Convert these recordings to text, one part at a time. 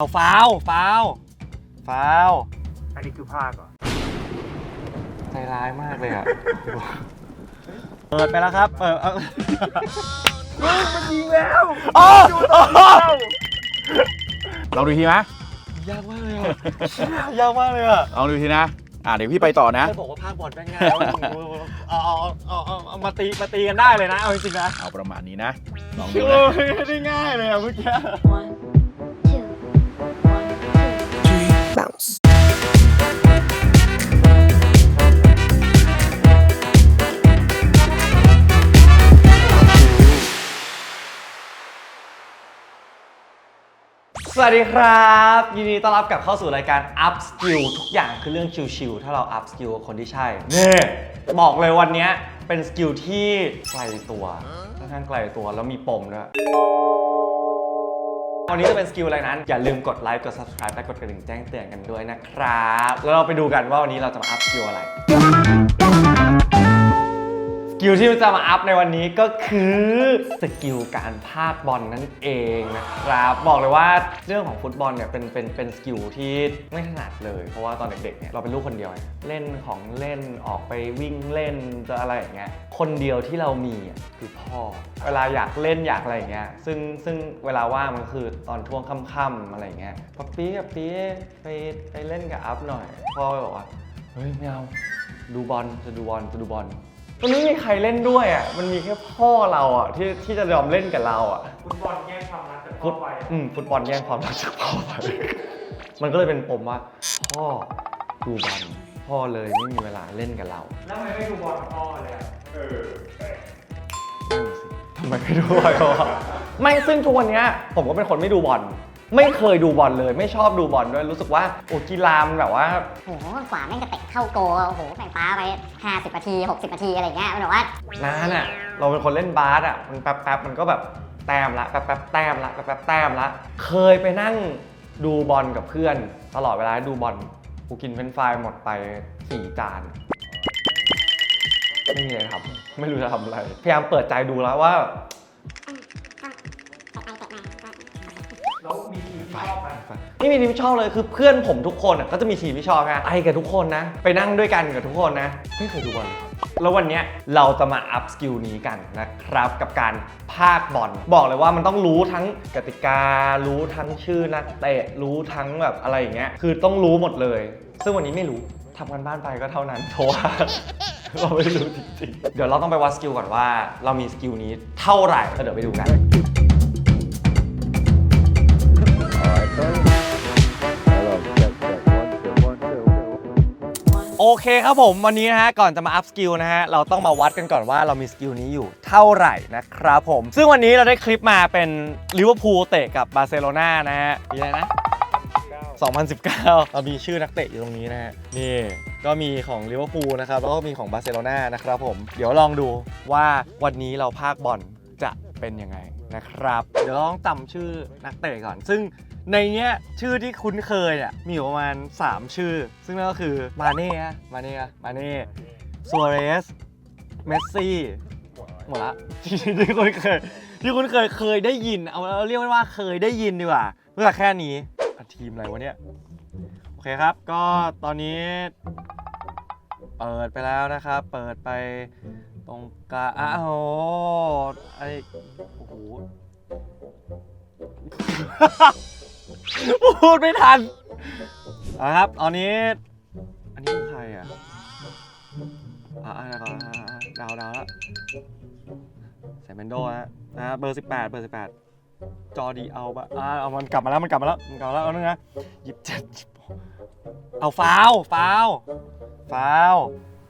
เอาฟาวฟาวฟาวอันนี้คือภาคเหรอใจร้ายมากเลยอะ เปิดไปแล้วครับ เปิดเอามันยิงแล้วอ๋อลองดูทีไหมยากมากเลยอะยากมากเลยอะลองดูทีนะ อ่าเดี๋ยวพี่ไปต่อนะใครบอกว่าภาคบอลแม่งง่ายเอาเอาเอาเอาเอาเอามาตีมาตีกันได้เลยนะ เอาจริงๆนะ เอาประมาณนี้นะ ลองดูโอ้นะ ยไม่ได้ง่ายเลยอะเมื่อกี้ One, bounce. สวัสดีครับ ยินดีต้อนรับกลับเข้าสู่รายการ Up Skill ทุกอย่างคือเรื่องชิลๆถ้าเรา Up Skill กับคนที่ใช่นี่บอกเลยวันเนี้ยเป็นสกิลที่ไกลตัวค่อนข้างไกลตัวแล้วมีปมด้วย วันนี้จะเป็นสกิลอะไรนั้น อย่าลืมกดไลค์ กด subscribe และกดกระดิ่งแจ้งเตือนกันด้วยนะครับ แล้วเราไปดูกันว่าวันนี้เราจะมาอัพสกิลอะไร กิลที่จะมาอัพในวันนี้ก็คือสกิลการพากบอลนั่นเองนะครับบอกเลยว่าเรื่องของฟุตบอลเนี่ยเป็นเป็นเป็นสกิลที่ไม่ถนัดเลย เพราะว่าตอนเด็กๆเนี่ยเราเป็นลูกคนเดียว เล่นของเล่นออกไปวิ่งเล่นจะอะไรอย่างเงี้ยคนเดียวที่เรามีคือพ่อ เวลาอยากเล่นอยากอะไรอย่างเงี้ยซึ่งซึ่งเวลาว่างมันคือตอนช่วงค่ำๆอะไรอย่างเงี้ยป๊อปปี้กับปี้ไปไปเล่นกับอัพหน่อยพ่อบอกว่าเฮ้ยไม่เอาดูบอลจะดูบอลจะดูบอล มันไม่มีใครเล่นด้วยอะ มันมีแค่พ่อเราอะที่ที่จะยอมเล่นกับเราอะ ฟุตบอลแย่งความรักจากพ่ฟุอตไปอืมฟุตบอลแย่งความรักจากพ่อไป มันก็เลยเป็นปมว่า พ่อดูบอลพ่อเลยไม่มีเวลาเล่นกับเราแล้วทำไมไม่ดูบอลกับพ่อเลยอะเออนั่นสิทำไมไม่ดูบอลวะไม่ซึ่งทุกวันเนี้ยผมก็เป็นคนไม่ดูบอล ไม่เคยดูบอลเลย ไม่ชอบดูบอลด้วยรู้สึกว่าโอ้กีฬามันแบบว่า โหกว่าแม่งจะเตะเข้าโกลโอ้โหแม่งป้าไป 50นาที 60นาทีอะไรเงี้ยมันแบบว่านานอะ เราเป็นคนเล่นบาสอะมันแป๊บแป๊บๆมันก็แบบแต้มละแป๊บแป๊บๆแต้มละแป๊บแป๊บๆแต้มละ เคยไปนั่งดูบอลกับเพื่อน ตลอดเวลาดูบอลกูกินเฟรนช์ฟรายหมดไปสี่จานไม่มีอะไรทำไม่รู้จะทำอะไร พยายามเปิดใจดูแล้วว่า แล้วมีทีมที่ชอบไหมไม่มีทีมที่ชอบเลยคือเพื่อนผมทุกคนอะก็จะมีทีมที่ชอบไงไปกับทุกคนนะ ไปนั่งด้วยกันกับทุกคนนะไม่เคยดูบอลแล้ววันเนี้ยเราจะมาอัพสกิลนี้กันนะครับ กับการพากบอลบอกเลยว่ามันต้องรู้ทั้งกติกา รู้ทั้งชื่อนักเตะรู้ทั้งแบบอะไรอย่างเงี้ยคือต้องรู้หมดเลย ซึ่งวันนี้ไม่รู้ทำกันบ้านไปก็เท่านั้นเพราะว่าเราไม่รู้จริงๆ เดี๋ยวเราต้องไปวัดสกิลก่อนว่า เรามีสกิลนี้เท่าไหร่แล้วเดี๋ยวไปดูกัน เคครับผมวันนี้นะฮะก่อนจะมาอัพสกิลนะฮะเราต้องมาวัดกันก่อนว่าเรามีสกิลนี้อยู่เท่าไหร่นะครับผม ซึ่งวันนี้เราได้คลิปมาเป็นลิเวอร์พูลเตะกับบาร์เซโลนานะฮะปีอะไรนะ 2019 เรามีชื่อนักเตะอยู่ตรงนี้นะฮะนี่ก็มีของลิเวอร์พูลนะครับแล้วก็มีของบาร์เซโลนานะครับผมเดี๋ยวลองดูว่าวันนี้เราพากบอลจะเป็นยังไงนะครับ เดี๋ยวเราต้องจำชื่อนักเตะก่อน ซึ่ง ในเนี้ยชื่อที่คุ้นเคยอะมีอยู่ประมาณ 3 ชื่อ ซึ่งนั่นก็คือมาเน่อะมาเน่อะมาเน่ซัวเรสเมสซี่หมดละที่คุ้นเคยที่คุ้นเคยเคยได้ยิน เอาเอาเรียกว่าเคยได้ยินดีกว่าเมื่อแค่นี้ทีมอะไรวะเนี่ยโอเคครับ ก็ตอนนี้ เปิดไปแล้วนะครับ เปิดไปตรงกลางอ้าวไอโอ้โห พูดไม่ทันเอาละครับตอนนี้ อันนี้คือใครอะอ่าอ่าก่อนอ่าอ่าดาวดาวแล้วใส่เมนโดฮะนะเบอร์ 18 เบอร์ 18 จอดีเอาปะอ่าเอามันกลับมาแล้วมันกลับมาแล้วมันกลับมาแล้วเอานึงนะยิบเจ็ดยิบหกเอาฟาวฟาวฟาว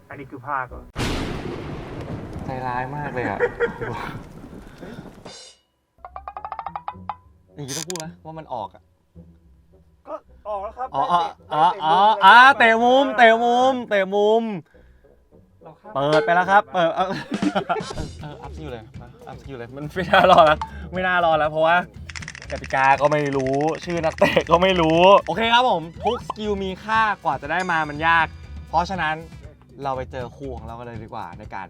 อันนี้คือภาคเหรอใจร้ายมากเลยอะ อย่างนี้ต้องพูดไหมว่ามันออกอะก็ ออกแล้วครับอ๋ออ๋ออ๋ออ๋ออ่าเตะมุมเตะมุมเตะมุมเราข้ามเปิดไปแล้วครับ เปิดเออเอออัพสกิลเลยมาอัพสกิลเลย มันไม่น่ารอแล้วไม่น่ารอแล้วเพราะว่ากติกาก็ไม่รู้ ชื่อนักเตะก็ไม่รู้ โอเคครับผม ทุกสกิลมีค่ากว่าจะได้มามันยาก เพราะฉะนั้นเราไปเจอคู่ของเรากันเลยดีกว่าในการ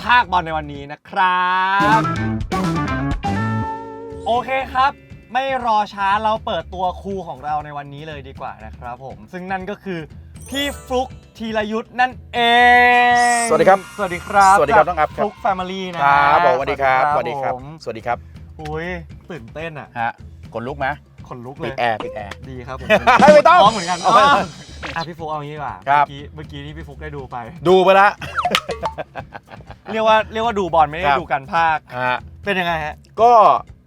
พากบอลในวันนี้นะครับ โอเคครับ ไม่รอช้าเราเปิดตัวครูของเราในวันนี้เลยดีกว่านะครับผม ซึ่งนั่นก็คือพี่ฟลุกธีรยุทธ์นั่นเองสวัสดีครับสวัสดีครับสวัสดีครับน้องอัพฟครับ ลุกแฟมิลี่นะ ครับผมสวัสดีครับ สวัสดีครับ ผมสวัสดีครับ อุ้ยตื่นเต้นอะฮะกดลุกไหมขนลุกเลปิยดแอร์ปิดแอร์ ดีครับผมไม่ต้องพร้อมเหมือนกันเอาไปอ๋ออะพี่ฟุกเอางี้ดีกว่าครับ เมื่อกี้เมื่อกี้ที่พี่ฟุกได้ดูไป ดูไปละ เรียกว่าเรียกว่าดูบอลไม่ได้ครับ ดูกันภาค ฮะเป็นยังไงฮะ ก็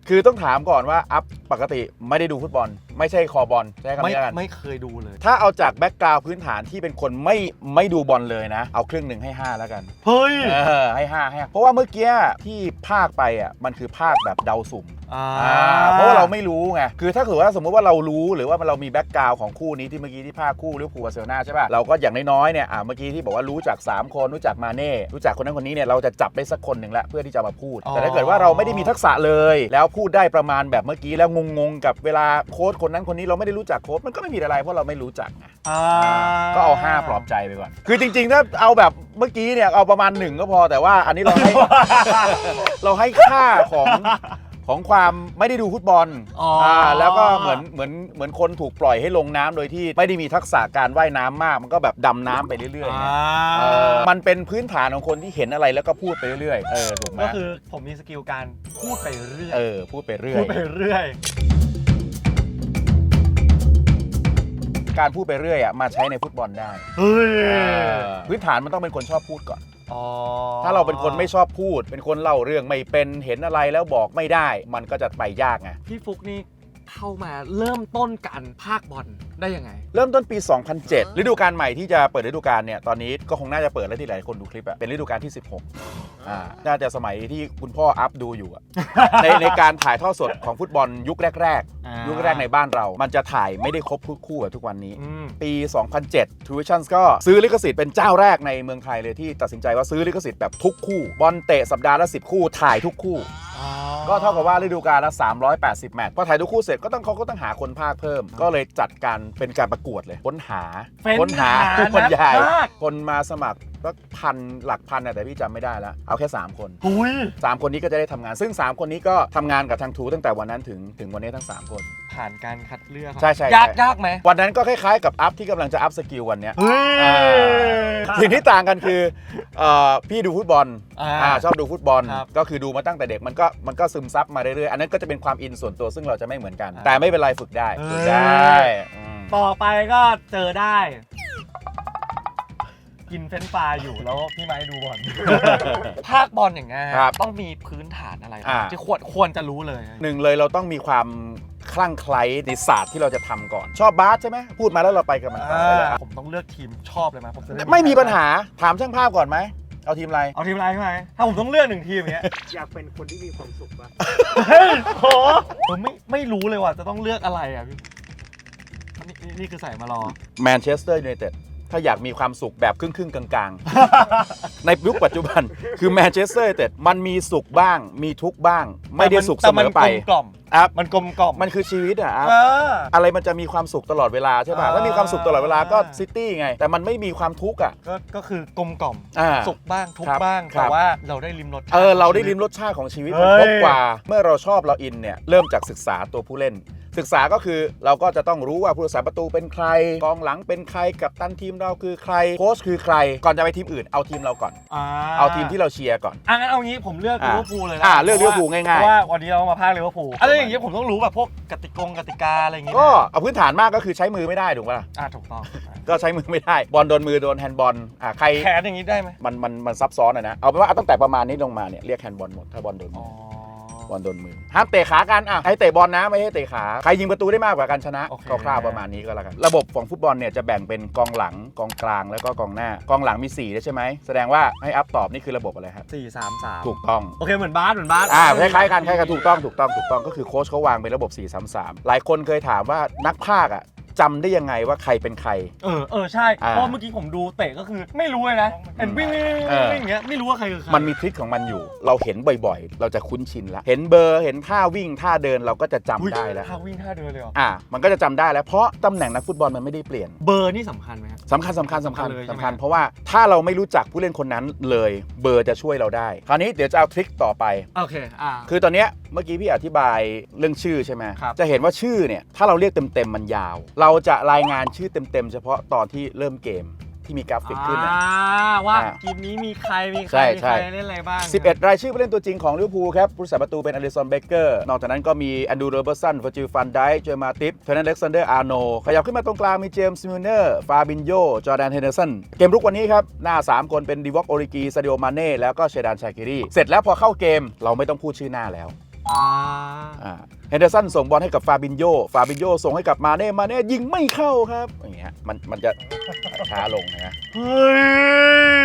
คือต้องถามก่อนว่าอัพปกติไม่ได้ดูฟุตบอลไม่ใช่คอบอลใช้คำไม่นี้แล้วกัน ไม่เคยดูเลย ถ้าเอาจากแบ็กกราวพื้นฐานที่เป็นคนไม่ไม่ดูบอลเลยนะ เอาครึ่งหนึ่งให้ 5 แล้วกัน เฮ้ยเออให้5ให้5เพราะว่าเมื่อกี้ที่ภาคไปอะมันคือภาคแบบเดาสุ่มอ่าอ่าเพราะว่าเราไม่รู้ไงคือถ้าเกิดว่าสมมติว่าเรารู้หรือว่าเรามีแบ็กกราวของคู่นี้ที่เมื่อกี้ที่ภาคคู่ลิเวอร์พูลบาร์เซโลนาใช่ป่ะเราก็อย่างน้อยๆเนี่ยอ่าเมื่อกี้ที่บอกว่ารู้จัก 3 คนรู้จักมาเน่รู้จักคนนั้นคนนี้เนี่ยเราจะจับได้สักคนหนึ่งละเพื่อที่จะมาพูด แต่ถ้าเกิดว่าเราไม่ได้มีทักษะเลย แล้วพูดได้ประมาณแบบเมื่อกี้แล้วงงๆกับเวลาโค้ชคนนั้นคนนี้เราไม่ได้รู้จักโค้ชมันก็ไม่มีอะไรเพราะเราไม่รู้จักไงอ่าก็เอา5ปลอบใจไปก่อน คือจริง ๆ ถ้าเอาแบบเมื่อกี้เนี่ยเอาประมาณ1ก็พอแต่ว่าอันนี้เราให้ เราให้ค่าของของความไม่ได้ดูฟุตบอลอ๋ออ่าแล้วก็เหมือนเหมือนเหมือนคนถูกปล่อยให้ลงน้ำโดยที่ไม่ได้มีทักษะการว่ายน้ำมาก มันก็แบบดำน้ำไปเรื่อยๆไงอ่าเออมันเป็นพื้นฐานของคนที่เห็นอะไรแล้วก็พูดไปเรื่อยๆเออถูกไหมก็คือผมมีสกิลการพูดไปเรื่อยเออพูดไปเรื่อพูยดไปเรื่อย การพูดไปเรื่อยอะมาใช้ในฟุตบอลได้ เฮ้ยเออพื้นฐานมันต้องเป็นคนชอบพูดก่อน อ๋อถ้าเราเป็นคนไม่ชอบพูด เป็นคนเล่าเรื่องไม่เป็นเห็นอะไรแล้วบอกไม่ได้ มันก็จะไปยากไง พี่ฟุกนี่ เข้ามาเริ่มต้นการภาคบอลได้ยังไง เริ่มต้นปี 2007 ฤดูกาลใหม่ที่จะเปิดฤดูกาลเนี่ย ตอนนี้ก็คงน่าจะเปิดแล้วที่หลายคนดูคลิปอะเป็นฤดูกาลที่ 16อ่าน่าจะสมัยที่คุณพ่ออัพดูอยู่อะในในการถ่ายทอดสดของฟุตบอลยุคแรกอ่าๆยุคแรกในบ้านเรา มันจะถ่ายไม่ได้ครบทุกคู่แบบทุกวันนี้อืมปี 2007 True Vision ก็ซื้อลิขสิทธิ์เป็นเจ้าแรกในเมืองไทยเลยที่ตัดสินใจว่าซื้อลิขสิทธิ์แบบทุกคู่บอลเตะสัปดาห์ละ10 คู่ถ่ายทุกคู่อ๋อ ก็เท่ากับว่าฤดูกาลละ 380 แมตช์พอถ่ายทุกคู่เสร็จก็ต้องเขาก็ต้องหาคนภาคเพิ่ม ก็เลยจัดการเป็นการประกวดเลยค้นหาเฟ้นค้นหาหาคนใหญ่นักพากย์ คนมาสมัครก็พันหลักพันอะแต่พี่จำไม่ได้แล้ว เอาแค่ 3 คน หุย3 คนนี้ก็จะได้ทำงาน ซึ่ง 3 คนนี้ก็ทำงานกับทางทูตั้งแต่วันนั้นถึงถึงวันนี้ทั้ง 3 คน ผ่านการคัดเลือกใช่ใช่ยากใช่ ยากไหมวันนั้นก็คล้ายๆกับอัพที่กำลังจะอัพสกิลวันเนี้ยเฮ้ย อ่าสิ่งที่ต่างกันคือเอ่อพี่ดูฟุตบอลอ่าอ่าชอบดูฟุตบอล ครับก็คือดูมาตั้งแต่เด็กมันก็มันก็ซึมซับมาเรื่อยๆ อันนั้นก็จะเป็นความอินส่วนตัวซึ่งเราจะไม่เหมือนกัน อ่า แต่ไม่เป็นไรฝึกได้เออฝึกได้อืมต่อไปก็เจอได้ กินเฟรนช์ฟรายอยู่แล้วพี่ไม้ดูบอล ภาคบอลอย่างเงี้ยครับต้องมีพื้นฐานอะไรอ่า ที่ควรควรจะรู้เลย หนึ่งเลยเราต้องมีความคลั่งไคล้ในศาสตร์ที่เราจะทำก่อน ชอบบาสใช่ไหมพูดมาแล้วเราไปกับมันต่อได้เลยอะผมต้องเลือกทีมชอบเลยไหมผมจะด้ไม่มีปัญหาถามช่างภาพก่อนไหมเอาทีมอะไรเอาทีมอะไรพี่ไม้ถ้าผมต้องเลือกหนึ่งทีมอย่างเงี้ยอยากเป็นคนที่มีความสุขป่ะเฮ้ยโหผมไม่ไม่รู้เลยว่าจะต้องเลือกอะไรอะพี่อันนี่นี่คือใส่มารอแมนเชสเตอร์ยูไนเต็ด ถ้าอยากมีความสุขแบบครึ่งครึ่งๆกลางๆ ในยุคปัจจุบัน คือแมนเชสเตอร์ยูไนเต็ดมันมีสุขบ้าง มีทุกข์บ้าง ไม่ได้สุขเสมอไป แต่มันกลมกล่อมครับ มันกลมกล่อมมันคือชีวิตอะครับเออ อะไรมันจะมีความสุขตลอดเวลาใช่ป่ะอ่า ถ้ามีความสุขตลอดเวลาก็ซิตี้ไง แต่มันไม่มีความทุกข์อะก็ก็คือกลมกล่อม อ่า สุขบ้างทุกครับข์บ้าง ครับ แต่ว่าเราได้ริมรสชติ เออเราได้ชีวิตลิ้มรสชาติของชีวิตเฮ้มันยครบกว่า เมื่อเราชอบเราอินเนี่ย เริ่มจากศึกษาตัวผู้เล่น ศึกษาก็คือเราก็จะต้องรู้ว่าผู้รักษาประตูเป็นใคร กองหลังเป็นใครกับตันทีมเราคือใครโค้ชคือใคร ก่อนจะไปทีมอื่นเอาทีมเราก่อนอ่าเอาทีมที่เราเชียร์ก่อนอะงั้นเอางี้ผมเลือกอ่าลิเวอร์พูลเลยนะอ่าเลือกลิเวอร์พูลง่ายๆ เพราะว่าวันนี้เรามาพากย์ลิเวอร์พูลอะไรอย่างเงี้ยผมต้องรู้แบบพวกกติกงกติกาอะไรอย่างเงี้ยก็เอาพื้นฐานมากก็คือใช้มือไม่ได้ถูกปะล่ะอ่าถูกต้องก็ใช้มือไม่ได้บอลโดนมือโดนแฮนด์บอลอ่าใครแขนอย่างงี้ได้ไหมมันมันมันซับซ้อนอะนะเอาเป็นว่าเอาตั้งแต่ประมาณนี้ลงมาเนี่ยเรียกแฮนด์บอลหมดถ้าบอลโดนมือ๋ออ บอลโดนมือห้ามเตะขากันอะให้เตะบอลนะไม่ให้เตะขาใครยิงประตูได้มากกว่ากันชนะโอเค คร่าวๆประมาณนี้ก็แล้วกันระบบของฟุตบอลเนี่ยจะแบ่งเป็นกองหลังกองกลางแล้วก็กองหน้ากองหลังมี4ด้วยใช่ไหมแสดงว่าให้อัพตอบนี่คือระบบอะไรครับสี่สามสามถูกต้อง โอเคเหมือนบาสเหมือนบาส อ่าคล้ายๆกันคล้ายๆกันถูกต้องถูกต้องถูกต้องก็คือโค้ชเขาวางเป็นระบบ 4 3 3 หลายคนเคยถามว่านักพากย์อะ จำได้ยังไงว่าใครเป็นใคร เออเออใช่อ่าเพราะเมื่อกี้ผมดูเตะก็คือ ไม่รู้เลยนะเห็นวิ่งวิ่งวิ่งเออ วิ่งอย่างเงี้ยไม่รู้ว่าใครคือใครมันมีทริคของมันอยู่ เราเห็นบ่อยๆ เราจะคุ้นชินแล้วเห็นเบอร์เห็นท่าวิ่งท่าเดินเราก็จะจำอุ๊ยได้แล้วท่าวิ่งท่าเดินเลยเหรออะมันก็จะจำได้แล้วเพราะตำแหน่งนักฟุตบอลมันไม่ได้เปลี่ยน เบอร์นี่สำคัญไหมครับสำคัญสำคัญสำคัญสำคัญเลยใช่ไหม สำคัญ เพราะว่าถ้าเราไม่รู้จักผู้เล่นคนนั้นเลยเบอร์จะช่วยเราได้ คราวนี้เดี๋ยวจะเอาทริคต่อไป โอเคอ่า คือตอนเนี้ยเมื่อกี้พี่อธิบายเรื่องชื่อใช่ไหมครับ จะเห็นว่าชื่อเนี่ยถ้าเราเรียกเต็มๆมันยาวเราจะรายงานชื่อเต็มๆ เฉพาะตอนที่เริ่มเกมที่มีกราฟิกขึ้นนะ อ่าว่าอ่าทีมนี้มีใครมีใคใช่รมีใช่ ใครเล่นอะไรบ้าง11 รายชื่อผู้เล่นตัวจริงของลิเวอร์พูลครับผู้รักษาประตูเป็นอลิสันเบเกอร์ นอกจากนั้นก็มีแอนดูโรเบอร์สันฟอร์จิลฟันไดเจอมาติฟเฟรนันเล็กซานเดอร์อาร์โนขยับขึ้นมาตรงกลางมีเจมส์มิลเนอร์ ฟาบินโยจอร์แดนเฮนเดอร์สัน เกมรุกวันนี้ครับ หน้า 3 คนเป็นดิวอกโอริกีซาดิโอมาเน่แล้วก็เชดานชาคิรีเสร็จแล้วพอเข้าเกมเราไม่ต้องพูดชื่อหน้าแล้ว อ่าเฮนเดอร์สันส่งบอลให้กับฟาบินโยฟาบินโยส่งให้กับมาเน่ มาเน่ยิงไม่เข้าครับ อย่างเงี้ย มัน มันจะช้าลงนะเฮ้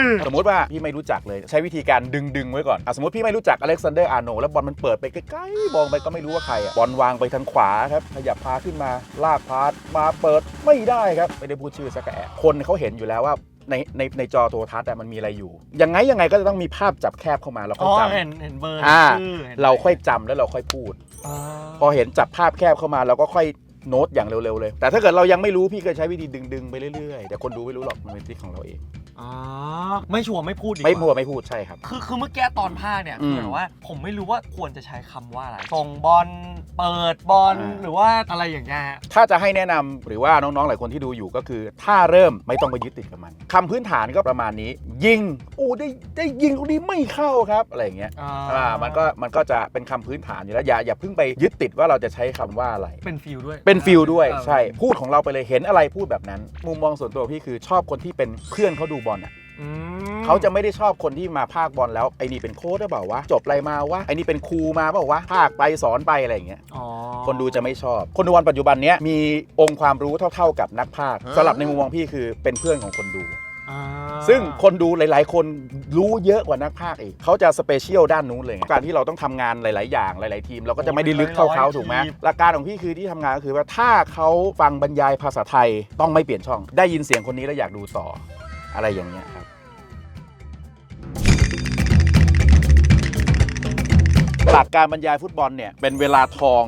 ยสมมติว่าพี่ไม่รู้จักเลย ใช้วิธีการดึงดึงไว้ก่อนอะสมมติพี่ไม่รู้จักอเล็กซานเดอร์อาร์โนแล้วบอลมันเปิดไปใกล้ๆมองไปก็ไม่รู้ว่าใครอะบอลวางไปทางขวาครับ ขยับพาขึ้นมา ลากพาสมาเปิดไม่ได้ครับ ไม่ได้พูดชื่อสักแอะคนเขาเห็นอยู่แล้วว่า ในในในจอโทรทัศน์อะมันมีอะไรอยู่ ยังไงยังไงก็จะต้องมีภาพจับแคบเข้ามาเราค่อ๋อยอจำเห็นเห็นเบอร์อ่า ชื่อห็นเราค่อยจำแล้วเราค่อยพูดอ่าพอเห็นจับภาพแคบเข้ามาเราก็ค่อย โน้ตอย่างเร็วๆเลย แต่ถ้าเกิดเรายังไม่รู้พี่ก็ใช้วิธีดึงๆไปเรื่อยๆแต่คนดูไม่รู้หรอกมันเป็นทริคของเราเอง อ๋อไม่ชัวร์ไม่พูดดีกว่าไม่พูดไม่พูดใช่ครับ คือคือเมื่อกี้ตอนภาคเนี่ยอืมคือแบบว่าผมไม่รู้ว่าควรจะใช้คำว่าอะไรส่งบอลเปิดบอลอ่า หรือว่าอะไรอย่างเงี้ยฮะถ้าจะให้แนะนำหรือว่าน้องๆหลายคนที่ดูอยู่ก็คือ ถ้าเริ่มไม่ต้องไปยึดติดกับมันคำพื้นฐานก็ประมาณนี้ ยิงโอ้ได้ได้ยิงลูกนี้ไม่เข้าครับอะไรอย่างเงี้ยอ่ามันก็มันก็จะเป็นคำพื้นฐานอยู่แล้วอย่าอย่าเพิ่งไปยึดติดว่าเราจะใช้คำว่าอะไร เป็นฟิลด้วย เป็นฟิลด้วยเออใช่พูดของเราไปเลยเห็นอะไรพูดแบบนั้น มุมมองส่วนตัวพี่คือชอบคนที่เป็นเพื่อนเขาดูบอลอะอืมเขาจะไม่ได้ชอบคนที่มาภาคบอลแล้วไอ้นี่เป็นโค้ชหรือเปล่าวะจบอะไรมาวะไอ้นี่เป็นครูมาเปล่าวะภาคไปสอนไปอะไรอย่างเงี้ยอ๋อคนดูจะไม่ชอบ คนดูบอลปัจจุบันเนี้ยมีองค์ความรู้เท่า ๆกับนักพากย์สำหรับในมุมมองพี่คือเป็นเพื่อนของคนดู อ่าซึ่งคนดูหลาย ๆ คนรู้เยอะกว่านักพากย์อีกเขาจะสเปเชียลด้านนู้นเลยไงการที่เราต้องทำงานหลาย ๆ อย่างหลาย ๆ ทีม เราก็จะไม่ได้ลึกเท่าเขาถูกไหมหลักการของพี่คือที่ทำงานก็คือว่าถ้าเขาฟังบรรยายภาษาไทยต้องไม่เปลี่ยนช่อง ได้ยินเสียงคนนี้แล้วอยากดูต่ออะไรอย่างเงี้ยครับ หลักการบรรยายฟุตบอลเนี่ยเป็นเวลาทอง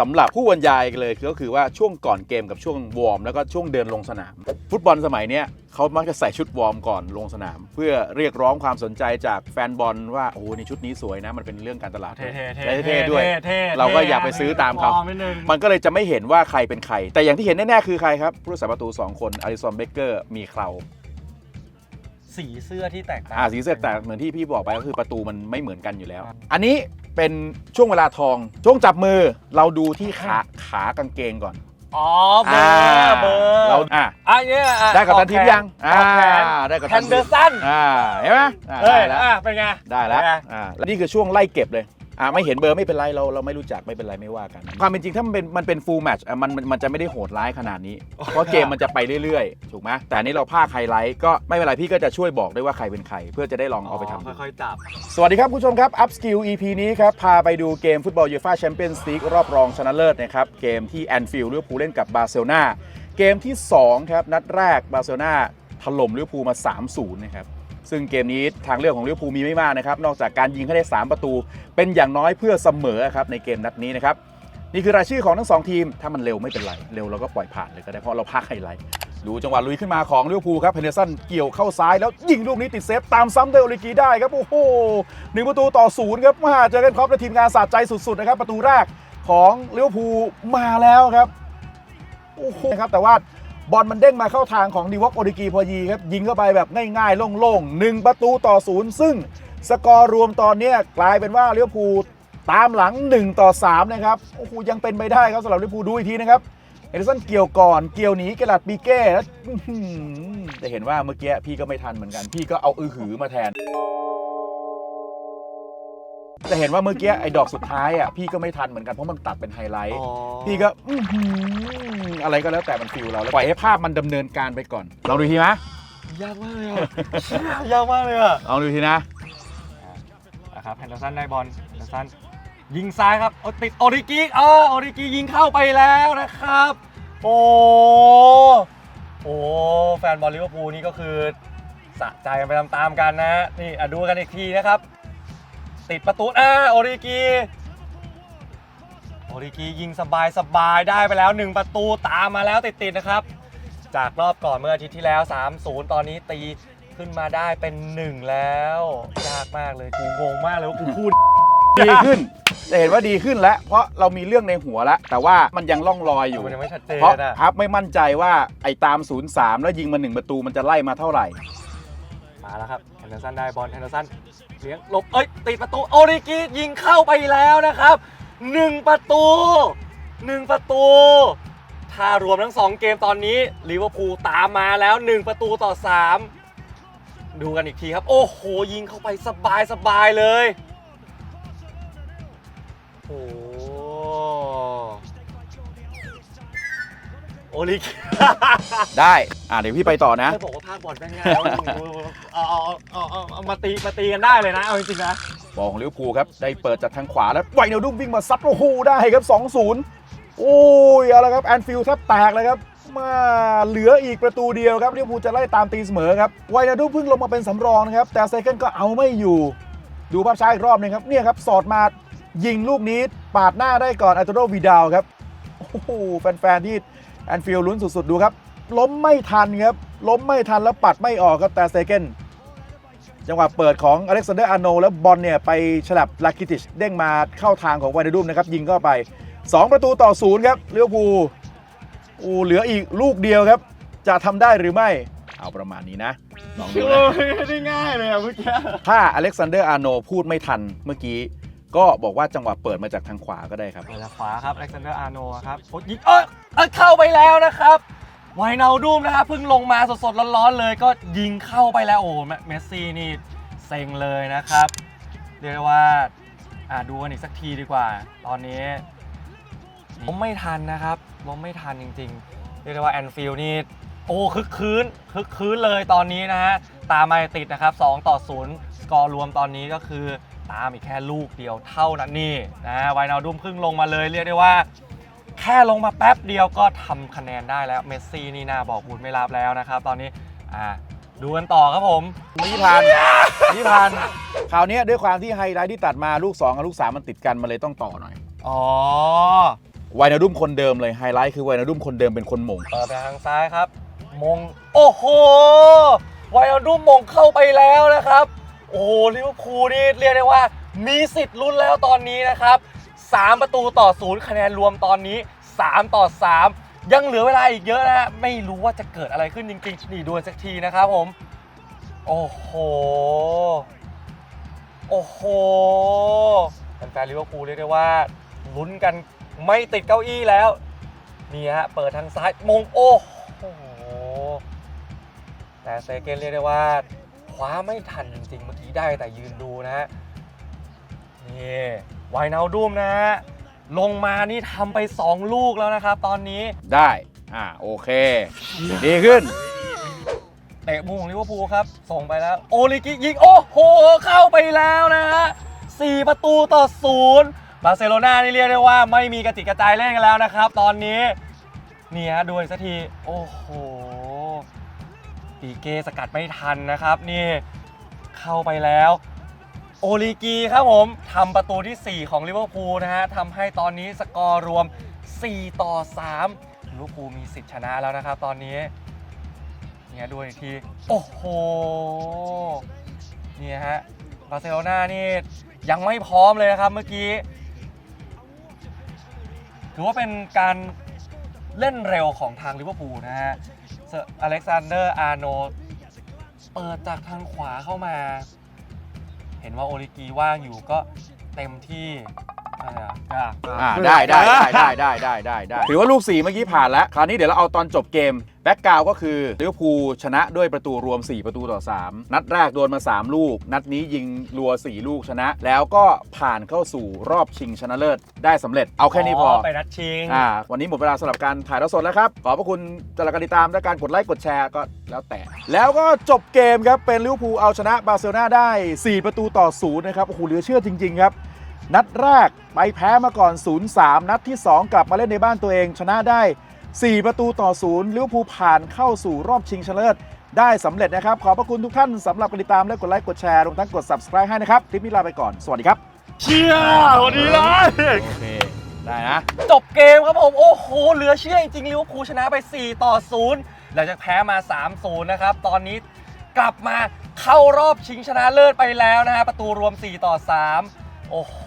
สำหรับผู้บรรยายเลยก็คือว่าช่วงก่อนเกมกับช่วงวอร์มแล้วก็ช่วงเดินลงสนาม ฟุตบอลสมัยเนี้ยเขามักจะใส่ชุดวอร์มก่อนลงสนาม เพื่อเรียกร้องความสนใจจากแฟนบอลว่าโอ้โหในชุดนี้สวยนะมันเป็นเรื่องการตลาดเท่ๆเท่และเท่ๆด้วยเท่ๆเราก็อยากไปซื้อตามเขาวอร์นิดนึงมันก็เลยจะไม่เห็นว่าใครเป็นใคร แต่อย่างที่เห็นแน่ๆคือใครครับผู้รักษาประตู 2 คนอลิซอนเบเกอร์มีเคราสีเสื้อที่แตกต่างอ่าสีเสื้อแต่เหมือนที่พี่บอกไปก็คือประตูมันไม่เหมือนกันอยู่แล้ว อันนี้ เป็นช่วงเวลาทอง ช่วงจับมือเราดูที่ขาขากางเกงก่อนอ๋อเบอร์เบอร์เราอ่าอันเนี้ยอะได้กับทันทีมยังออกแขนอ่าได้กับแคทันนทีมเดอร์สันอ่าเห็นไหมอ่าเอ้ได้ยแล้วอะเป็นไงได้แล้วเป็นไงอ่าแล้วนี่คือช่วงไล่เก็บเลย อ่าไม่เห็นเบอร์ไม่เป็นไรเราเราไม่รู้จักไม่เป็นไรไม่ว่ากัน ความเป็นจริงถ้ามันเป็นมันเป็นฟูลแมตช์มันมันมันจะไม่ได้โหดร้ายขนาดนี้ เพราะเกมมันจะไปเรื่อยๆ ถูกไหมแต่อันนี้เราภาคไฮไลท์ก็ไม่เป็นไรพี่ก็จะช่วยบอกได้ว่าใครเป็นใคร เพื่อจะได้ลองเอาไปทำดู ค่อยๆจับ สวัสดีครับคุณผู้ชมครับ Up Skill EP นี้ครับ พาไปดูเกมฟุตบอลยูฟ่าแชมเปี้ยนส์ลีกรอบรองชนะเลิศนะครับ เกมที่แอนฟิลด์ลิเวอร์พูลเล่นกับบาร์เซโลนาเกมที่ 2 ครับ นัดแรกบาร์เซโลนาถล่มลิเวอร์พูลมา 3-0 นะครับ ซึ่งเกมนี้ทางเลือกของลิเวอร์พูลมีไม่มากนะครับ นอกจากการยิงให้ได้ 3 ประตู เป็นอย่างน้อยเพื่อเสมอครับในเกมนัดนี้นะครับ นี่คือรายชื่อของทั้งสองทีม ถ้ามันเร็วไม่เป็นไร เร็วเราก็ปล่อยผ่านเลยก็ได้เพราะเราพากไฮไลท์ดูจังหวะลุยขึ้นมาของลิเวอร์พูลครับเพนเดอร์สันเกี่ยวเข้าซ้ายแล้วยิงลูกนี้ติดเซฟตามซ้ำโดยโอลิกีได้ครับโอ้โหหนึ่งประตูต่อศูนย์ครับมาเจอกันครอปและทีมงานสะใจสุดๆนะครับประตูแรกของลิเวอร์พูลมาแล้วครับโอ้โหครับแต่ว่า บอลมันเด้งมาเข้าทางของดีวอกโอริกีพอยีครับยิงเข้าไปแบบง่ายๆ โล่งๆหนึ่งประตูต่อศูนย์ซึ่งสกอร์รวมตอนนี้กลายเป็นว่าลิเวอร์พูลตามหลัง 1 ต่อ 3 นะครับ โอ้โหยังเป็นไปได้ครับสำหรับลิเวอร์พูลดูอีกทีนะครับ เอเดอร์สันเกี่ยวก่อนเกี่ยวหนีเกลัดปีเก้แล้วอื้อหือแต่เห็นว่าเมื่อกี้พี่ก็ไม่ทันเหมือนกัน พี่ก็เอาอือหือมาแทน แต่เห็นว่าเมื่อกี้ไอ้ดอกสุดท้ายอะพี่ก็ไม่ทันเหมือนกันเพราะมันตัดเป็นไฮไลท์ พี่ก็อื้อหืออะไรก็แล้วแต่มันฟิลเราแล้วปล่อยให้ภาพมันดำเนินการไปก่อนลองดูทีนะยากมากเลยอะเชี่ยยากมากเลยอะลองดูทีนะนะครับแฮนเดอร์สันได้บอลแฮนเดอร์สันยิงซ้ายครับโอ้ติดโอริกิเออโอริกิยิงเข้าไปแล้วนะครับ โอ้โอ้แฟนบอลลิเวอร์พูลนี่ก็คือสะใจกันไปตามๆกันนะนี่อะดูกันอีกทีนะครับ ติดประตูอ่าโอริกีโอริกียิงสบายสบายๆได้ไปแล้ว 1 ประตูตามมาแล้วติดๆนะครับ จากรอบก่อนเมื่ออาทิตย์ที่แล้ว 3-0 ตอนนี้ตีขึ้นมาได้เป็น 1 แล้วยากมากเลยกูงงมากเลยว่ากูพูด ดีขึ้นจะเห็นว่าดีขึ้นแล้ว เพราะเรามีเรื่องในหัวแล้ว แต่ว่ามันยังล่องลอยอยู่ มันยังไม่ชัดเจนเพราะอะพับไม่มั่นใจว่าไอ้ตาม 0-3 แล้วยิงมา1ประตูมันจะไล่มาเท่าไหร่ มาแล้วครับแฮนเดอร์สันได้บอลแฮนเดอร์สันเลี้ยงลบเอ้ยติดประตูโอริกียิงเข้าไปแล้วนะครับ 1 ประตู 1 ประตู ถ้ารวมทั้ง 2 เกมตอนนี้ลิเวอร์พูลตามมาแล้ว 1 ประตูต่อ 3 ดูกันอีกทีครับ โอ้โห ยิงเข้าไปสบายสบายเลยโอ้ โอริกีได้ อ่าเดี๋ยวพี่ไปต่อนะไม่บอกว่าภาคบอลแม่งง่ายแล้วเอาเอาเอาเอาเอามาตีมาตีกันได้เลยนะ เอาจริงๆนะ บอลของลิเวอร์พูลครับ ได้เปิดจากทางขวาแล้วไวเนลดุมวิ่งมาซัดโอ้โหได้ครับ 2-0 โอ้ยเอาละครับแอนฟิลด์แทบแตกเลยครับ มาเหลืออีกประตูเดียวครับลิเวอร์พูลจะไล่ตามตีเสมอครับไวเนลดุมเพิ่งลงมาเป็นสำรองนะครับ แต่เซเกิลก็เอาไม่อยู่ ดูภาพช้าอีกรอบหนึงครับเนี่ยครับสอดมายิงลูกนี้ปาดหน้าได้ก่อนอัลโตโรวิดาลครับโอ้โหแฟนๆที่ แอนฟิลด์ลุ้นสุดๆ ดูครับ ล้มไม่ทันครับ ล้มไม่ทันแล้วปัดไม่ออกครับแต่เซเกนจังหวะเปิดของอเล็กซานเดอร์อาร์โนแล้วบอลเนี่ย ไปฉลับลาคิติชเด้งมาเข้าทางของวานเดดุมนะครับ ยิงเข้าไป 2 ประตูต่อศูนย์ครับเลี้ยวภูลอูเหลืออีกลูกเดียวครับ จะทำได้หรือไม่ เอาประมาณนี้นะลองดูนะไม่ได้ง่ายเลยอะเมื่อกี้ถ้าอเล็กซานเดอร์อาร์โนพูดไม่ทันเมื่อกี้ ก็บอกว่าจังหวะเปิดมาจากทางขวาก็ได้ครับเวลาขวาครับอเล็กซานเดอร์อาร์โนครับโอ้ยิงเออเอยเข้าไปแล้วนะครับไวนาลดูมนะครับเพิ่งลงมาสดๆร้อนๆเลยก็ยิงเข้าไปแล้วโอ้โหเมสซี่นี่เซ็งเลยนะครับ เรียกได้ว่าอะดูกันอีกสักทีดีกว่า ตอนนี้ล้มไม่ทันนะครับล้มไม่ทันจริงๆ เรียกได้ว่าแอนฟิลนี่โอ้คึกคืนคึกคืนเลยตอนนี้นะฮะตามมาติดนะครับ 2 ต่อ 0 สกอร์รวมตอนนี้ก็คือ ตามอีกแค่ลูกเดียวเท่านั้นนี่นะไวนาลดุมเพิ่งลงมาเลยเรียกได้ว่า แค่ลงมาแป๊บเดียวก็ทำคะแนนได้แล้วเมสซี่นี่น่าบอกบุญไม่รับแล้วนะครับ ตอนนี้อ่าดูกันต่อครับผมนิทานนิทานคราวนี้ด้วยความที่ไฮไลท์ที่ตัดมาลูก 2 กับลูก 3 มันติดกันมันเลยต้องต่อหน่อย อ๋อไวนาดุมคนเดิมเลยไฮไลท์คือไวนาดุมคนเดิมเป็นคนหมงเปิดไปทางซ้ายครับ มง โอ้โหไวนาดุมมงเข้าไปแล้วนะครับ โอ้โหลิเวอร์พูลนี่เรียกได้ว่า มีสิทธิ์ลุ้นแล้วตอนนี้นะครับ 3 ประตูต่อศูนย์คะแนนรวมตอนนี้ 3 ต่อ 3 ยังเหลือเวลาอีกเยอะนะฮะไม่รู้ว่าจะเกิดอะไรขึ้นจริงๆนี่ดูสักทีนะครับผม โอ้โห โอ้โหแฟนๆลิเวอร์พูลเรียกได้ว่าลุ้นกันไม่ติดเก้าอี้แล้วนี่ฮะเปิดทางซ้ายมงโอ้โหแต่เซเกนเรียกได้ว่า คว้าไม่ทันจริงๆ เมื่อกี้ได้แต่ยืนดูนะฮะ นี่ไวนาลดุมนะฮะ ลงมานี่ทำไป 2 ลูกแล้วนะครับตอนนี้ได้ อ่า โอเค ดีขึ้น เตะมุมของลิเวอร์พูลครับ ส่งไปแล้ว โอลิกิยิง โอ้โห เข้าไปแล้วนะฮะ4ประตูต่อศูนย์บาร์เซโลนานี่เรียกได้ว่าไม่มีกระจิกกระจายเล่นกันแล้วนะครับ ตอนนี้ นี่ฮะดูอีกสักที โอ้โห ปีเกสกัดไม่ทันนะครับ นี่เข้าไปแล้ว โอลิกีครับผมทำประตูที่ 4 ของลิเวอร์พูลนะฮะทำให้ตอนนี้สกอร์รวม 4 ต่อ 3ลิเวอร์พูลมีสิทธิ์ชนะแล้วนะครับ ตอนนี้เนี่ยดูอีกที โอ้โหเนี่ยฮะบาร์เซโลนานี่ยังไม่พร้อมเลยนะครับเมื่อกี้ ถือว่าเป็นการเล่นเร็วของทางลิเวอร์พูลนะฮะ อร์อเล็กซานเดอร์อาร์โนเปิดจากทางขวาเข้ามา เห็นว่าโอริกีว่างอยู่ก็เต็มที่ได้ได้ได้ได้ได้ได้ได้ถือว่าลูก 4 เมื่อกี้ผ่านแล้ว คราวนี้เดี๋ยวเราเอาตอนจบเกม แบ็กกราวก็คือลิเวอร์พูลชนะด้วยประตูรวม 4 ประตูต่อ 3 นัดแรกโดนมา 3 ลูก นัดนี้ยิงรัว 4 ลูกชนะ แล้วก็ผ่านเข้าสู่รอบชิงชนะเลิศ ได้สำเร็จเอาแค่นี้พอไปนัดชิงวันนี้หมดเวลาสำหรับการถ่ายทอดสดแล้วครับ ขอบพระคุณสำหรับการติดตามและการกดไลค์กดแชร์ก็แล้วแต่ แล้วก็จบเกมครับเป็นลิเวอร์พูลเอาชนะบาร์เซโลนาได้ 4 ประตูต่อ0นะครับโอ้โหเหลือเชื่อจริง ๆ ครับ นัดแรกไปแพ้มาก่อน 0-3 นัดที่ 2 กลับมาเล่นในบ้านตัวเองชนะได้ 4 ประตูต่อศูนย์ลิเวอร์พูลผ่านเข้าสู่รอบชิงชนะเลิศได้สำเร็จนะครับ ขอบพระคุณทุกท่านสำหรับการติดตามและกดไลค์กดแชร์รวมทั้งกด subscribe ให้นะครับคลิปนี้ลาไปก่อนสวัสดีครับ เชียวันนี้เลยโอเค ได้นะ จบเกมครับผม โอ้โห เหลือเชื่อจริงๆลิเวอร์พูลชนะไป 4 ต่อ 0 หลังจากแพ้มา 3-0 นะครับ ตอนนี้กลับมาเข้ารอบชิงชนะเลิศไปแล้วนะฮะ ประตูรวม 4 ต่อ 3 โอ้โห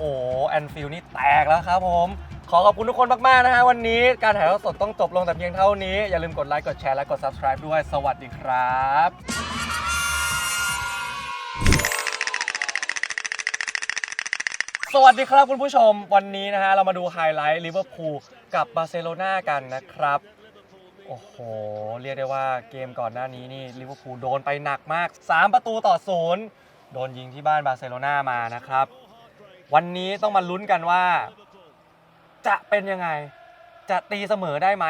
แอนฟิลนี่แตกแล้วครับผม ขอขอบคุณทุกคนมาก ๆ นะฮะ วันนี้การถ่ายทอดสดต้องจบลงแต่เพียงเท่านี้ อย่าลืมกดไลค์ กดแชร์และกด subscribe ด้วย สวัสดีครับสวัสดีครับคุณผู้ชมวันนี้นะฮะ เรามาดูไฮไลท์ลิเวอร์พูลกับบาร์เซโลนากันนะครับ โอ้โห เรียกได้ว่าเกมก่อนหน้านี้นี่ลิเวอร์พูลโดนไปหนักมาก 3 ประตูต่อศูนย์โดนยิงที่บ้านบาร์เซโลนามานะครับ วันนี้ต้องมาลุ้นกันว่า จะเป็นยังไง จะตีเสมอได้ไหม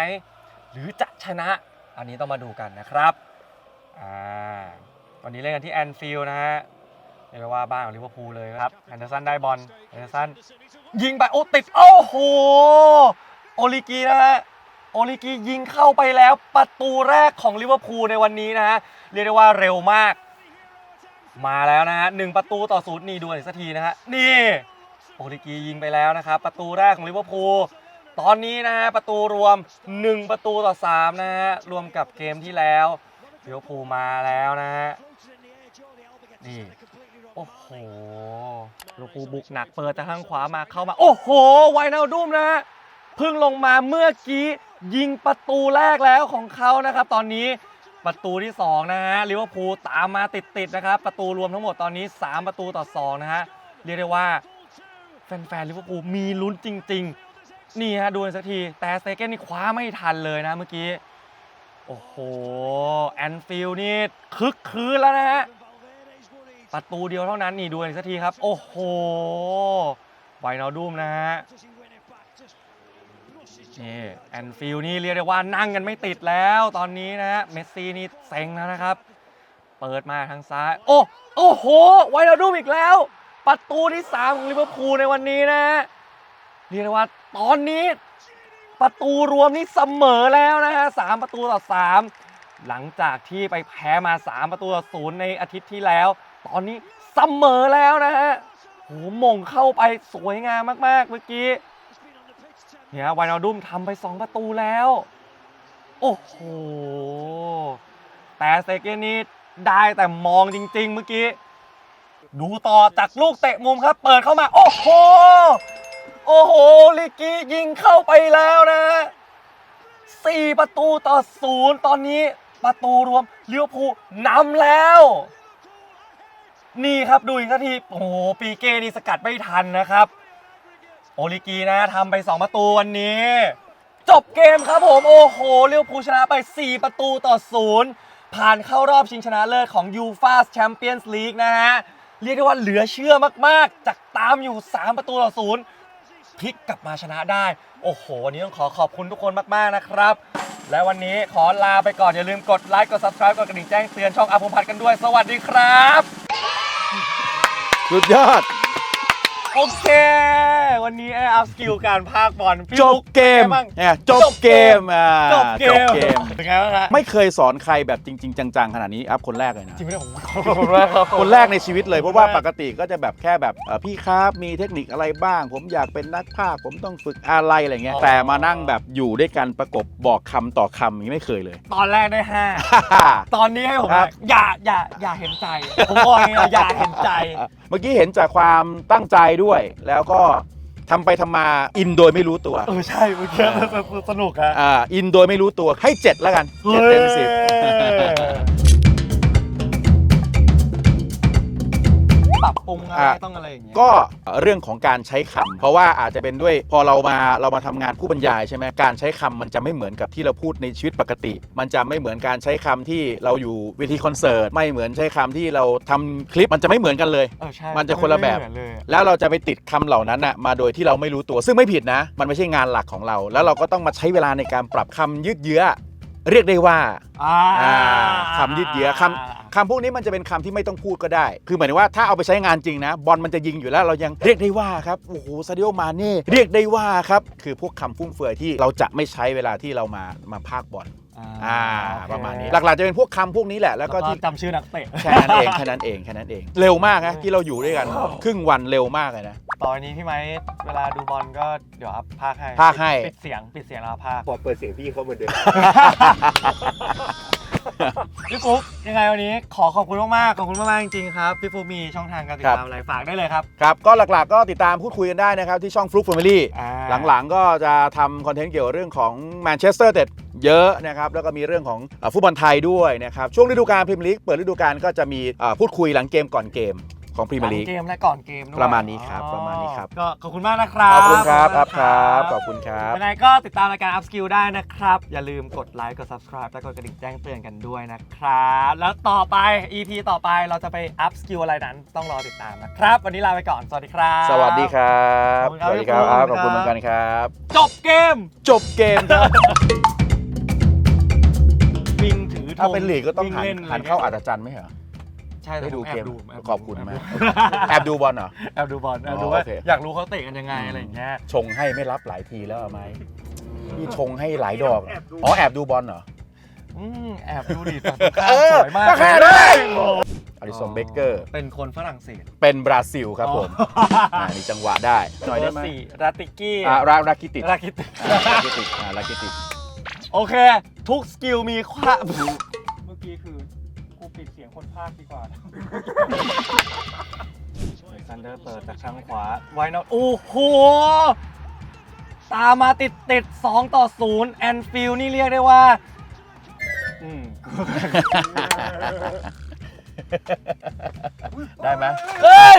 หรือจะชนะ อันนี้ต้องมาดูกันนะครับอ่าวันนี้เล่นกันที่แอนฟิลด์นะฮะเรียกได้ว่าบ้านของลิเวอร์พูลเลยครับแอนเดอร์สันได้บอลแอนเดอร์สันยิงไปโอ้ติดโอ้โหโอลิกีนะฮะโอลิกียิงเข้าไปแล้วประตูแรกของลิเวอร์พูลในวันนี้นะฮะเรียกได้ว่าเร็วมาก มาแล้วนะฮะหนึ่งประตูต่อศูนย์นี่ดูอีกสักทีนะฮะนี่โอลิกียิงไปแล้วนะครับ ประตูแรกของลิเวอร์พูลตอนนี้นะฮะประตูรวม 1 ประตูต่อ3นะฮะรวมกับเกมที่แล้วลิเวอร์พูลมาแล้วนะฮะนี่โอ้โหลิเวอร์พูลบุกหนักเปิดจากทางขวามาเข้ามา โอ้โห ไวนาลดุมนะฮะเพิ่งลงมาเมื่อกี้ยิงประตูแรกแล้วของเขานะครับ ตอนนี้ ประตูที่ 2 นะฮะลิเวอร์พูลตามมาติดๆนะครับ ประตูรวมทั้งหมดตอนนี้ 3 ประตูต่อ 2 นะฮะ เรียกได้ว่า แฟนๆลิเวอร์พูลมีลุ้นจริง ๆ นี่ฮะดูกันสักที แต่สเตเกนนี่คว้าไม่ทันเลยนะเมื่อกี้ โอ้โห แอนฟิลนี่คึกคืนแล้วนะฮะ ประตูเดียวเท่านั้นนี่ดูกันอีกสักทีครับ โอ้โหไวนาลดุมนะฮะ นี่แอนฟิลนี่เรียกได้ว่านั่งกันไม่ติดแล้วตอนนี้นะฮะเมสซี่นี่เซ็งแล้วนะครับ เปิดมาทางซ้าย โอ้โอ้โห ไวนาลดุมอีกแล้ว ประตูที่ 3 ของลิเวอร์พูลในวันนี้นะฮะเรียกได้ว่าตอนนี้ ประตูรวมนี่เสมอแล้วนะฮะสามประตูต่อ 3 หลังจากที่ไปแพ้มา 3 ประตูต่อศูนย์ในอาทิตย์ที่แล้ว ตอนนี้เสมอแล้วนะฮะโหมงเข้าไปสวยงามมากๆเมื่อกี้ เนี่ยไวนาลดุมทำไป 2 ประตูแล้ว โอ้โห แต่เซเกนนี่ได้แต่มองจริง ๆ เมื่อกี้ ดูต่อจากลูกเตะมุมครับ เปิดเข้ามา โอ้โห โอ้โห ลิกี้ยิงเข้าไปแล้วนะสี่ประตูต่อศูนย์ตอนนี้ประตูรวมเลิเวอร์พูลนำแล้ว นี่ครับดูอีกทีโอ้โหปีเกนี่สกัดไม่ทันนะครับ โอลิกีนะทำไป 2 ประตูวันนี้ จบเกมครับผม โอ้โหลิเวอร์พูลชนะไป 4 ประตูต่อศูนย์ผ่านเข้ารอบชิงชนะเลิศของยูฟาแชมเปี้ยนส์ลีกนะฮะ เรียกได้ว่าเหลือเชื่อมากๆ จากตามอยู่ 3 ประตูต่อศูนย์พลิกกลับมาชนะได้ โอ้โห วันนี้ต้องขอขอบคุณทุกคนมากๆนะครับ และวันนี้ขอลาไปก่อน อย่าลืมกดไลค์ กด subscribe กดกระดิ่งแจ้งเตือนช่องอาภพพัฒน์กันด้วย สวัสดีครับ สุดยอด โอเค วันนี้ไอ้อัพสกิลการพากบอลพี่จบบุ๊คเกมป็นไงบ้าง เนี่ยจบเกมอ่าจบเกมจบเกมเป็นไงบ้างฮะไม่เคยสอนใครแบบจริง ๆ จังๆ ขนาดนี้อัพคนแรกเลยนะ จริงไม่ได้ผมขอบคุณมากครับ คนแรกในชีวิตเลย เพราะว่าขอบคุณปมากกติก็จะแบบแค่แบบเอ่อพี่ครับมีเทคนิคอะไรบ้าง ผมอยากเป็นนักพากย์ผมต้องฝึกอะไรอะไรเงี้ยแต่มานั่งแบบอยู่ด้วยกันประกบบอกคำต่อคำอย่างนี้ไม่เคยเลย ตอนแรกได้ห้า ตอนนี้ให้ผมครับ อย่าอย่าอย่าเห็นใจ ผมบอกอย่างนี้นะอย่าเห็นใจ เมื่อกี้เห็นจากความตั้งใจด้วย แล้วก็ทำไปทำมาอินโดยไม่รู้ตัว เออใช่เมื่อกี้สนุกอะอ่าอินโดยไม่รู้ตัวให้เจ็ดแล้วกันเจ็ดเต็มสิบป ปรุงอะไรอะต้องอะไรอย่างเงี้ยก็เรื่องของการใช้คำเพราะว่าอาจจะเป็นด้วยพอเรามาเรามาทำงานผู้บรรยายใช่ไหมการใช้คำมันจะไม่เหมือนกับที่เราพูดในชีวิตปกติ มันจะไม่เหมือนการใช้คำที่เราอยู่เวทีคอนเสิร์ต ไม่เหมือนใช้คำที่เราทำคลิปมันจะไม่เหมือนกันเลย เออใช่มันจะคนละแบบ ไม่เหมือเลยอะแล้วเราจะไปติดคำเหล่านั้นนะมาโดยที่เราไม่รู้ตัวซึ่งไม่ผิดนะ มันไม่ใช่งานหลักของเรา แล้วเราก็ต้องมาใช้เวลาในการปรับคำยืดเยื้อ เรียกได้ว่า อ่าอ่าคำยืดเยื้อค คำพวกนี้มันจะเป็นคำที่ไม่ต้องพูดก็ได้ คือหมายถึงว่าถ้าเอาไปใช้งานจริงนะ บอลมันจะยิงอยู่แล้วเรายังเรียกได้ว่าครับ โอ้โหซาดิโอมาเน่เรียกได้ว่าครับ คือพวกคำฟุ่มเฟือยที่เราจะไม่ใช้เวลาที่เรามามาพากบอลอ่าโอเคประมาณนี้ หลักๆจะเป็นพวกคำพวกนี้แหละแล้วก็ที่ จำชื่อนักเตะ แค่นั้นเองแค่นั้นเองแค่นั้นเอง เร็วมากนะที่เราอยู่ด้วยกัน ครึ่งวันเร็วมากเลยนะ ตอนนี้พี่ไม้เวลาดูบอลก็เดี๋ยวอัพภาคให้พากให้ ปิดเสียงปิดเสียงแล้วภาค พอเปิดเสียงพี่เขาเหมือนเดิม พี่ฟุ๊กยังไงวันนี้ขอขอบคุณมากๆขอบคุณมากๆจริงๆครับพี่ฟุ๊กมีช่องทางการติดครับตามอะไรฝากได้เลยครับ ครับก็หลักๆก็ติดตามพูดคุยกันได้นะครับที่ช่องฟลุกแฟมิลี่อ่า หลังๆก็จะทำคอนเทนต์เกี่ยวกับเรื่องของแมนเชสเตอร์เต็ดเยอะนะครับ แล้วก็มีเรื่องของเอ่อฟุตบอลไทยด้วยนะครับ ช่วงฤดูกาลพรีเมียร์ลีกเปิดฤดูกาลก็จะมีเอ่อพูดคุยหลังเกมก่อนเกม ของพรีเมียร์ลีกหงเกมและก่อนเกมด้วยประมาณนี้ครับอ๋อประมาณนี้ครับ ก็ขอบคุณมากนะครับ ขอบคุณครับขคอรับบคณรับขอบคุณครับ ยังไงก็ติดตามรายการ Up Skill ได้นะครับ อย่าลืมกดไลค์กด subscribe และกดกระดิ่งแจ้งเตือนกันด้วยนะครับ แล้วต่อไป EP ต่อไปเราจะไป Up Skill อะไรนั้น ต้องรอติดตามนะครับ วันนี้ลาไปก่อน สวัสดีครับ สวัสดีครับขอบคุณครับสวัสดีครับขอบคุณครับขอบคุณเหมือนกันครับ จบเกมจบเกมครับ วิ่งถือธถ้าเป็นลีกก็ต้องหันวิ่ล่หันเข้าอัศจรรย์ไหมเหรอ ใช่ได้ดูแอเกบมแบขอบคุณแมากแอบดูบอลเหรอ แอบดูบอลแอบดูอ๋อว่าโอเค อยากรู้เขาเตะกันยังไงอะไรอย่างเงี้ย ชงให้ไม่รับหลายทีแล้วอะไหมนี่ชงให้หลายดอกอะอ๋อแอบดูบอลเหรอ อืมแอบดูดิเออสวยมากก็แค่นั้น อลิสันเบเกอร์ เป็นคนฝรั่งเศสเป็นบราซิลครับผมอ่านี่จังหวะได้หน่อยได้ไหมสี่ราติกี้อ่าราราคิติดราคิติอ่าราคิติดอ่าราคิติดโอเค ทุกสกิลมีค่าเมื่ คนพากย์ดีกว่าซันเดอร์เปิดจากทางขวา ไวนอตโอ้โห ตามมาติดติด2ต่อ0แอนฟิลนี่เรียกได้ว่า อืม ได้ไหมเฮ้ย